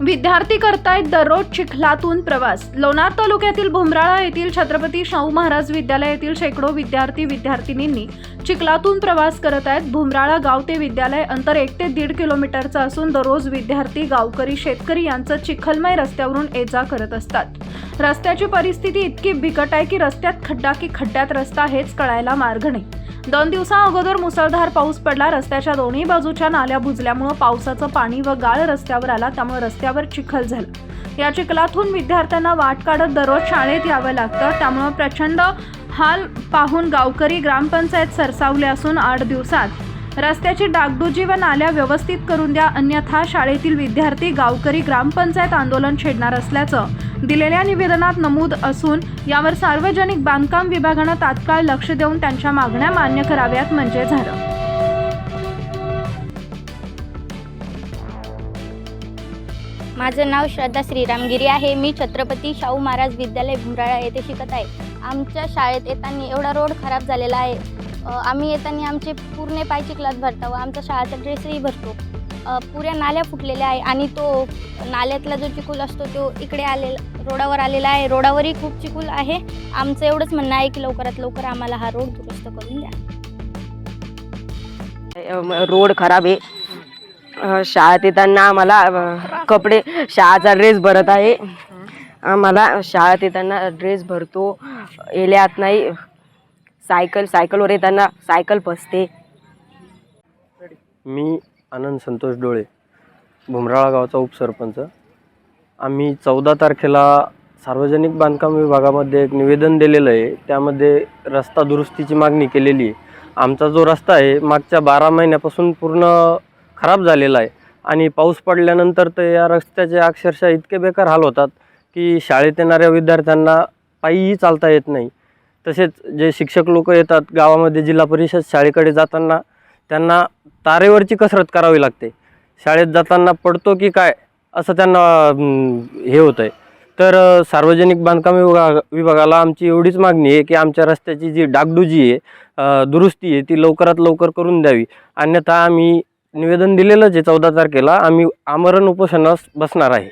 विद्यार्थी करतायत दररोज चिखलातून प्रवास. लोणार तालुक्यातील भुमराळा येथील छत्रपती शाहू महाराज विद्यालय येथील शेकडो विद्यार्थी विद्यार्थिनींनी चिखलातून प्रवास करत आहेत भुमराळा गाव ते विद्यालय अंतर एक ते दीड किलोमीटरचं असून दररोज विद्यार्थी गावकरी शेतकरी यांचं चिखलमय रस्त्यावरून ये जा करत असतात. रस्त्याची परिस्थिती इतकी बिकट आहे की रस्त्यात खड्डा की खड्ड्यात रस्ता हेच कळायला मार्ग नाही. दोन दिवसा अगोदर मुसळधार पाऊस पडला. रस्त्याच्या दोन्ही बाजूच्या नाल्या बुजल्यामुळं पावसाचं पाणी व गाळ रस्त्यावर आला. त्यामुळे रस्त्यावर चिखल झाला. या चिखलातून विद्यार्थ्यांना वाट काढत दररोज शाळेत यावं लागतं. त्यामुळं प्रचंड हाल पाहून गावकरी ग्रामपंचायत सरसावले असून आठ दिवसात रस्त्याची डागडुजी व नाल्या व्यवस्थित करून द्या अन्यथा शाळेतील विद्यार्थी गावकरी ग्रामपंचायत आंदोलन छेडणार असल्याचं दिलेल्या निवेदनात नमूद असून यावर सार्वजनिक बांधकाम विभागानं तात्काळ लक्ष देऊन त्यांच्या मागण्या मान्य कराव्यात म्हणजे झालं. माझं नाव श्रद्धा श्रीरामगिरी आहे. मी छत्रपती शाहू महाराज विद्यालय भुराळा येथे शिकत आहे. आमच्या शाळेत येताना एवढा रोड खराब झालेला आहे. आम्ही येताना आमचे पूर्ण पायचे क्लास भरतो व आमचा शाळेचा ड्रेसही भरतो. पुऱ्या नाल्या फुटलेल्या आहे आणि तो नाल्यातला जो चिकूल असतो तो इकडे आलेला रोडावर आलेला आहे. रोडावरही खूप चिकूल आहे. आमचं एवढंच म्हणणं आहे की लवकरात लवकर आम्हाला हा रोड दुरुस्त करून द्या. रोड खराब आहे. शाळेत येताना आम्हाला कपडे शाळाचा ड्रेस भरत आहे. आम्हाला शाळेत येताना ड्रेस भरतो. येल्यात नाही. सायकल सायकलवर येताना सायकल फसते मी आनंद संतोष डोळे भुमराळा गावचा उपसरपंच. आम्ही चौदा तारखेला सार्वजनिक बांधकाम विभागामध्ये एक निवेदन दिलेलं आहे. त्यामध्ये रस्ता दुरुस्तीची मागणी केलेली आहे. आमचा जो रस्ता आहे मागच्या बारा महिन्यापासून पूर्ण खराब झालेला आहे. आणि पाऊस पडल्यानंतर तर या रस्त्याचे अक्षरशः इतके बेकार हाल होतात की शाळेत येणाऱ्या विद्यार्थ्यांना पायीही चालता येत नाही. तसेच जे शिक्षक लोक येतात गावामध्ये जिल्हा परिषद शाळेकडे जाताना त्यांना तारेवरची कसरत करावी लागते. शाळेत जाताना पडतो की काय असं त्यांना हे होतं आहे तर सार्वजनिक बांधकाम विभाग विभागाला आमची एवढीच मागणी आहे की आमच्या रस्त्याची जी डागडुजी आहे दुरुस्ती आहे ती लवकरात लवकर करून द्यावी. अन्यथा आम्ही निवेदन दिलेलंच आहे चौदा तारखेला आम्ही आमरण उपोषणास बसणार आहे.